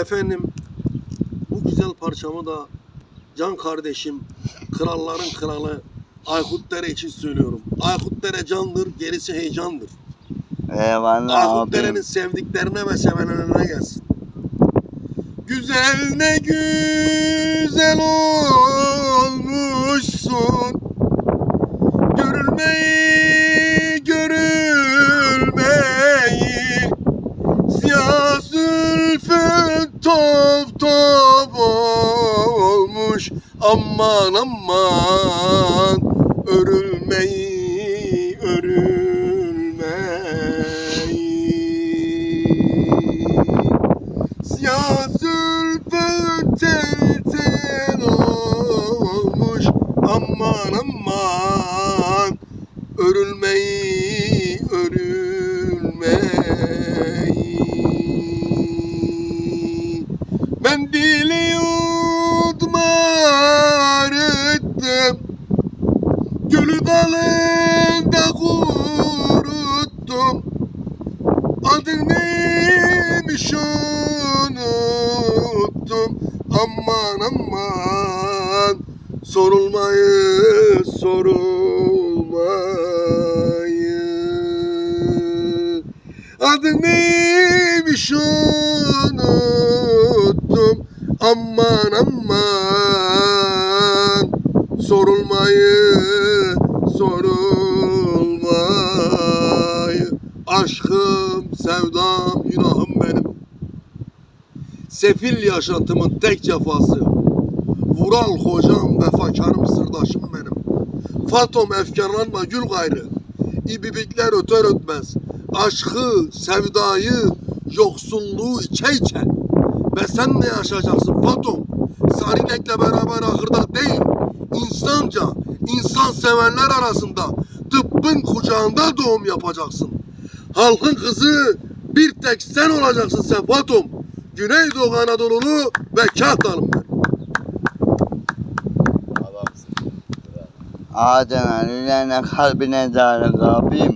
Efendim bu güzel parçamı da can kardeşim, kralların kralı Aykut Dere için söylüyorum. Aykut Dere candır, gerisi heyecandır. Eyvallah Aykut. Dere'nin sevdiklerine ve sevenlerine gelsin. Güzel ne güzel olmuşsun top top olmuş Aman aman. Örülmeyi örülmeyi. Siyah zülfün tel tel olmuş Aman aman. Örülmeyi örülmeyi Ben dili yudum arıttım Gölü dalında kuruttum. Adın neymiş unuttum. Aman aman. Sorulmayı sorulmayı. Adın neymiş unuttum. Aman aman Sorulmayı sorulmayı Aşkım, sevdam, günahım benim. Sefil yaşantımın tek cefası. Vural hocam, vefakarım, sırdaşım benim. Fatom efkarlanma gül gayrı. İbibikler öter ötmez. Aşkı, sevdayı, yoksulluğu içe Ve sen ne yaşayacaksın Fatom? Sarinek'le beraber ahırda değil insanca, insan sevenler arasında tıbbın kucağında doğum yapacaksın. Halkın kızı bir tek sen olacaksın sen Fatom. Güneydoğu Anadolu'lu ve Kahtalım ben. Adana yüreğine kalbine darık abim.